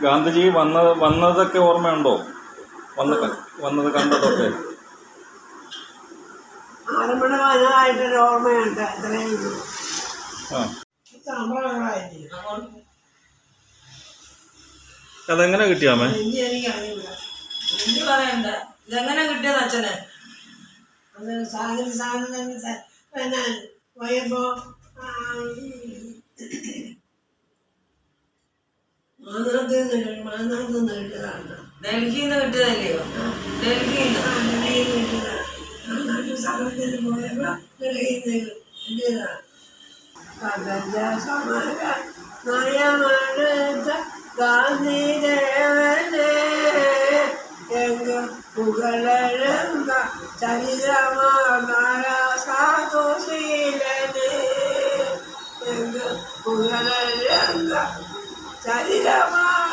ഗാന്ധിജി വന്ന വന്നതൊക്കെ ഓർമ്മയുണ്ടോ? വന്ന് വന്നത് കണ്ടതൊക്കെ? ആലമ്പുഴ വനമായിട്ടൊരു ഓർമ്മയുണ്ട് അത്രയും ആ. സംഭവങ്ങളായിരുന്നു അതെങ്ങനെ കിട്ടിയാമേ ഇനി എനിക്കറിയില്ല. എന്ത് പറയണ്ട? ഇതെങ്ങനെ കിട്ടിയത് അച്ഛന്? അത് സാധനം സാധനം പിന്നെ പോയപ്പോ മാനാത്ത് നിന്ന് മാനാത്ത് നിന്ന് കിട്ടിയതാണ് ഡൽഹിയിൽ നിന്ന് കിട്ടിയതല്ലയോ ഡൽഹിയിൽ നിന്ന് ഡൽഹിയിൽ നിന്ന് കിട്ടിയതാണ് മാനാട്ട് സമരത്തിന് പോയപ്പോ ഡൽഹിയിൽ നിന്ന് കിട്ടിയതാണ് പതഞ്ജ സമര നയമെടുത്ത ഗാന്ധിദേവനെ. എങ്ങ് പുകഴഴുന്ന ചരിതമായ സാധുശീലനെ. എങ്ങ് പുകഴഴുന്ന ചരിതമായ